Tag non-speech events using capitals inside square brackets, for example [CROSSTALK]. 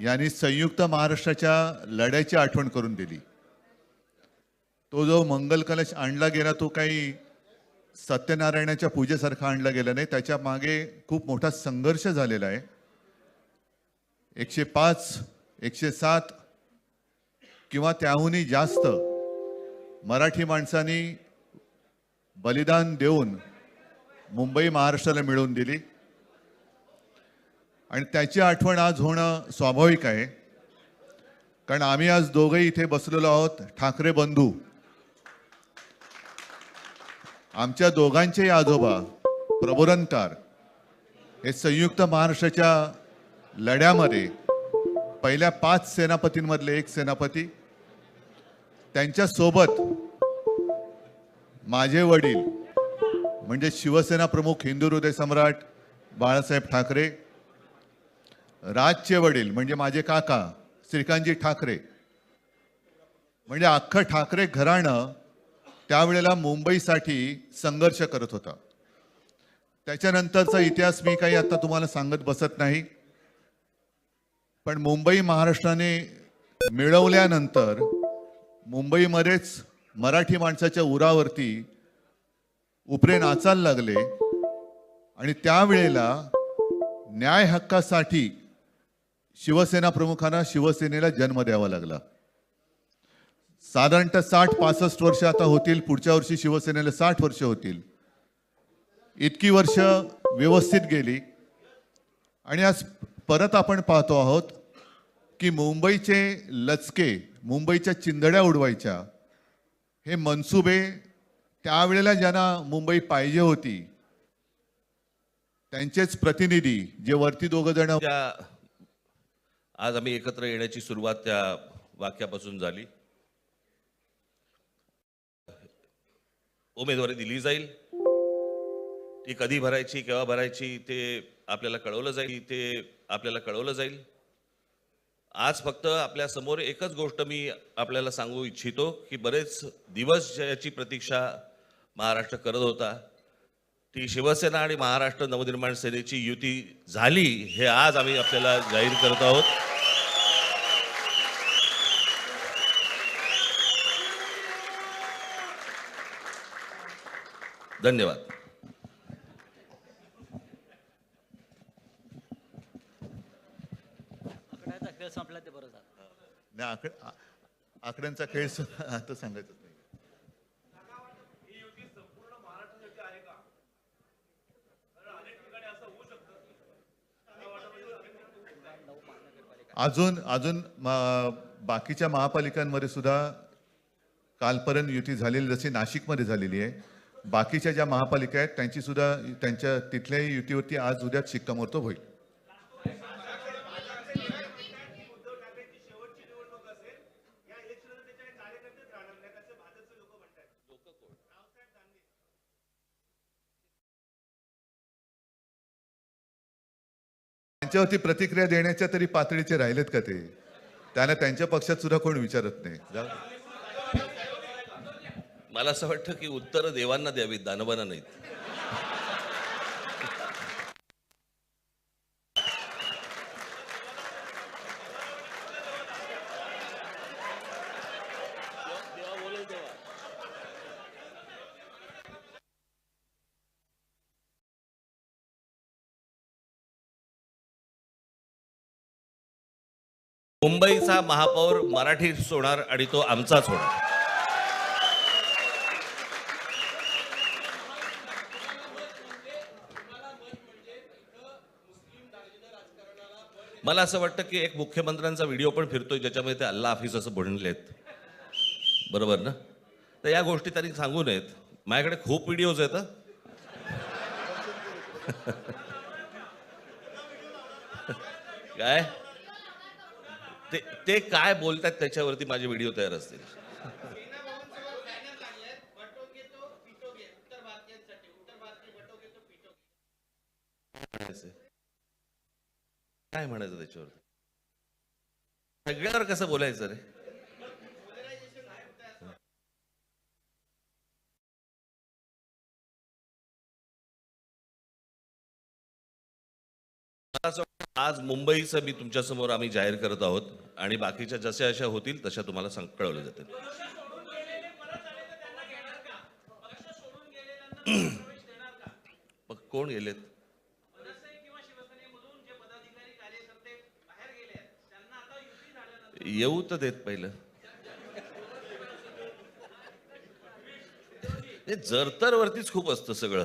यांनी संयुक्त महाराष्ट्राच्या लढ्याची आठवण करून दिली. तो जो मंगल कलश आणला गेला तो काही सत्यनारायणाच्या पूजेसारखा आणला गेला नाही. त्याच्यामागे खूप मोठा संघर्ष झालेला आहे. एकशे पाच एकशे सात किंवा त्याहूनही जास्त मराठी माणसांनी बलिदान देऊन मुंबई महाराष्ट्राला मिळवून दिली. आणि त्याची आठवण आज होणं स्वाभाविक आहे. कारण आम्ही आज दोघंही इथे बसलेलो आहोत ठाकरे बंधू. आमच्या दोघांचेही आजोबा प्रबोधनकार हे संयुक्त महाराष्ट्राच्या लढ्यामध्ये पहिल्या पाच सेनापतींमधले एक सेनापती. त्यांच्यासोबत माझे वडील म्हणजे शिवसेना प्रमुख हिंदू हृदय सम्राट बाळासाहेब ठाकरे राजचे वडील म्हणजे माझे काका श्रीकांतजी ठाकरे. म्हणजे अख्खं ठाकरे घराणं त्यावेळेला मुंबईसाठी संघर्ष करत होता. त्याच्यानंतरचा इतिहास मी काही आता तुम्हाला सांगत बसत नाही. पण मुंबई महाराष्ट्राने मिळवल्यानंतर मुंबईमध्येच मराठी माणसाच्या उरावरती उपरे नाचायला लागले. आणि त्यावेळेला न्याय हक्कासाठी शिवसेना प्रमुखांना शिवसेनेला जन्म द्यावा लागला. साधारणतः साठ पासष्ट वर्ष आता होतील पुढच्या वर्षी शिवसेनेला साठ वर्ष होतील. इतकी वर्ष व्यवस्थित गेली. आणि आज परत आपण पाहतो आहोत की मुंबईचे लचके मुंबईच्या चिंदड्या उडवायच्या हे मनसुबे त्यावेळेला ज्यांना मुंबई पाहिजे होती त्यांचेच प्रतिनिधी जे वरती दोघं जण आज आम्ही एकत्र येण्याची सुरुवात त्या वाक्यापासून झाली. उमेदवारी दिली जाईल. ती कधी भरायची केव्हा भरायची ते आपल्याला कळवलं जाईल. ते आपल्याला कळवलं जाईल. आज फक्त आपल्यासमोर एकच गोष्ट मी आपल्याला सांगू इच्छितो की बरेच दिवस ज्याची प्रतीक्षा महाराष्ट्र करत होता. ती शिवसेना आणि महाराष्ट्र नवनिर्माण सेनेची युती झाली हे आज आम्ही आपल्याला जाहीर करत आहोत. धन्यवाद. आकड्याचा खेळ संपला ते बरं झालं. नाही, आकड आ- आकड्यांचा खेळ स- [LAUGHS] आता सांगायचं नाही. अजून अजून बाकीच्या महापालिकांमध्ये सुद्धा कालपर्यंत युती झालेली जशी नाशिकमध्ये झालेली आहे. बाकीच्या ज्या महापालिका आहेत त्यांची सुद्धा त्यांच्या तिथल्याही युतीवरती आज उद्या शिक्कामोर्तब होईल. त्यांच्यावरती प्रतिक्रिया देण्याच्या तरी पातळीचे राहिलेत का ते? त्यांना त्यांच्या पक्षात सुद्धा कोण विचारत नाही. मला असं वाटतं की उत्तर देवांना द्यावीत दानवांना नाहीत. मुंबईचा महापौर मराठी होणार आणि तो आमचाच होणार. मला असं वाटतं की एक मुख्यमंत्र्यांचा व्हिडिओ पण फिरतोय ज्याच्यामध्ये ते अल्ला हाफिज असं म्हणलेत बरोबर ना? तर या गोष्टी त्यांनी सांगू नयेत. माझ्याकडे खूप व्हिडिओज आहेत काय? ते ते काय बोलतात त्याच्यावरती माझे व्हिडिओ तयार असतील. काय म्हणायचं त्याच्यावर सगळ्यावर कसं बोलायचं रे? मला असं वाटतं आज मुंबईचं मी तुमच्यासमोर आम्ही जाहीर करत आहोत आणि बाकीच्या जशा जशा होतील तशा तुम्हाला सांग कळवलं जातील. मग कोण गेलेत? येऊ तर देत पहिलं. हे जरतर वरतीच खूप असतं सगळं.